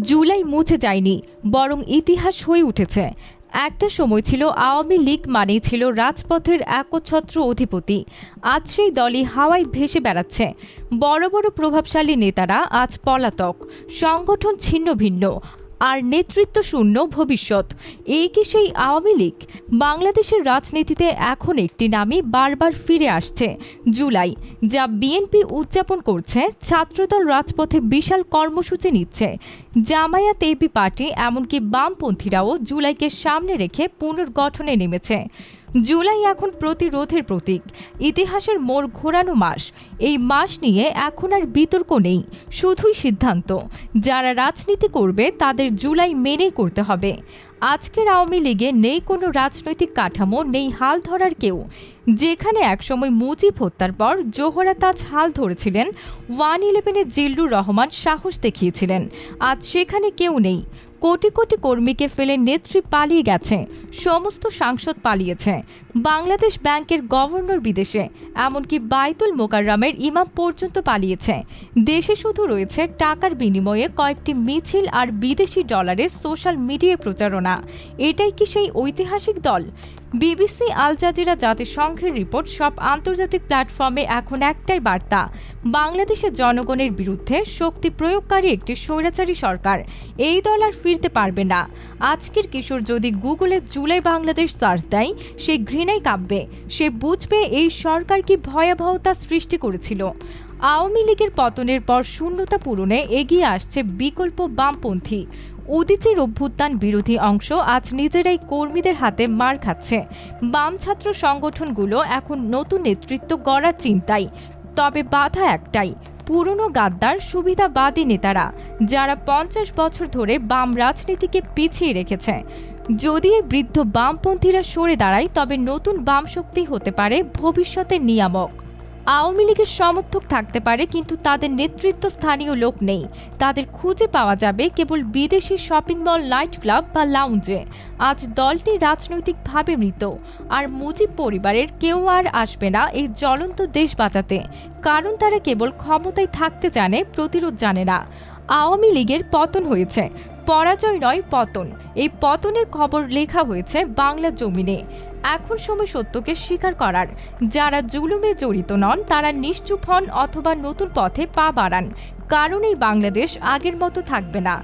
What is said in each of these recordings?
জুলাই মুছে যায়নি, বরং ইতিহাস হয়ে উঠেছে। একটা সময় ছিল আওয়ামী লীগ মানেই ছিল রাজপথের একচ্ছত্র অধিপতি। আজ সেই দলই হাওয়ায় ভেসে বেড়াচ্ছে। বড় বড় প্রভাবশালী নেতারা আজ পলাতক। সংগঠন ছিন্ন ভিন্ন। আর নেতৃত্ব শূন্য ভবিষ্যৎ। এই কি সেই আওয়ামী লীগ বাংলাদেশের রাজনীতিতে এখন একটি নামই বারবার ফিরে আসছে। জুলাই, যা বিএনপি উদযাপন করছে, ছাত্রদল রাজপথে বিশাল কর্মসূচি নিচ্ছে। জামায়াত এবি পার্টি, এমনকি বামপন্থীরাও জুলাইকে সামনে রেখে পুনর্গঠনে নেমেছে। জুলাই এখন প্রতিরোধের প্রতীক। ইতিহাসের মোড় ঘোরানো মাস। এই মাস নিয়ে এখন আর বিতর্ক নেই, শুধুই সিদ্ধান্ত। যারা রাজনীতি করবে, তাদের জুলাই মেনেই করতে হবে। আজকের আওয়ামী লীগে নেই কোনো রাজনৈতিক কাঠামো, নেই হাল ধরার কেউ। যেখানে একসময় মুজিব হত্যার পর জোহরা তাজ হাল ধরেছিলেন, ওয়ান ইলেভেনে জিল্লুর রহমান সাহস দেখিয়েছিলেন। আজ সেখানে কেউ নেই। কোটি কোটি কর্মীকে ফেলে নেত্রী পালিয়ে গেছে। সমস্ত সাংসদ পালিয়েছে। বাংলাদেশ ব্যাংকের গভর্নর বিদেশে, এমনকি বাইতুল মোকাররমের ইমাম পর্যন্ত পালিয়েছে। দেশে শুধু রয়েছে টাকার বিনিময়ে কয়েকটি মিছিল আর বিদেশি ডলারের সোশ্যাল মিডিয়া প্রচারণা। এটাই কি সেই ঐতিহাসিক দল? বিবিসি, আল জাজিরা জাতিসংঘের রিপোর্ট সব আন্তর্জাতিক প্ল্যাটফর্মে এখন একটাই বার্তা। বাংলাদেশের জনগণের বিরুদ্ধে শক্তি প্রয়োগকারী একটি স্বৈরাচারী সরকার। এই দল আর ফিরতে পারবে না। আজকের কিশোর যদি গুগলে জুলাই বাংলাদেশ সার্চ দেয়, সে ঘৃণায় কাঁপবে সে বুঝবে এই সরকার কি ভয়াবহতা সৃষ্টি করেছিল। আওয়ামী লীগের পতনের পর শূন্যতা পূরণে এগিয়ে আসছে বিকল্প বামপন্থী। উদিচির অভ্যুত্থান বিরোধী অংশ আজ নিজেরাই কর্মীদের হাতে মার খাচ্ছে। বাম ছাত্র সংগঠনগুলো এখন নতুন নেতৃত্ব গড়ার চিন্তায়। তবে বাধা একটাই, পুরনো গাদ্দার সুবিধাবাদী নেতারা, যারা পঞ্চাশ বছর ধরে বাম রাজনীতিকে পিছিয়ে রেখেছে। যদি এই বৃদ্ধ বামপন্থীরা সরে দাঁড়ায়, তবে নতুন বাম শক্তি হতে পারে ভবিষ্যতের নিয়ামক। আওয়ামী লীগের সমর্থক থাকতে পারে, কিন্তু তাদের নেতৃত্ব স্থানীয় লোক নেই। তাদের খুঁজে পাওয়া যাবে কেবল বিদেশি শপিং মল, নাইট ক্লাব বা লাউঞ্জে। আজ দলটি রাজনৈতিকভাবে মৃত। আর মুজিব পরিবারের কেউ আর আসবে না এই জ্বলন্ত দেশ বাঁচাতে। কারণ তারা কেবল ক্ষমতায় থাকতে জানে, প্রতিরোধ জানে না। আওয়ামী লীগের পতন হয়েছে। পরাজয় নয়, পতন। এই পতনের খবর লেখা হয়েছে বাংলা জমিনে। এখন সময় সত্যকে স্বীকার করার। যারা জুলুমে জড়িত নন, তারা নিশ্চুপ হন অথবা নতুন পথে পা বাড়ান। কারণ এই বাংলাদেশ আগের মতো থাকবে না।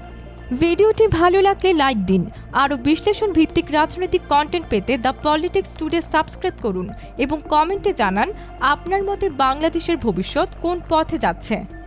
ভিডিওটি ভালো লাগলে লাইক দিন। আরও বিশ্লেষণ ভিত্তিক রাজনৈতিক কন্টেন্ট পেতে দ্য পলিটিক্স টুডে সাবস্ক্রাইব করুন এবং কমেন্টে জানান, আপনার মতে বাংলাদেশের ভবিষ্যৎ কোন পথে যাচ্ছে?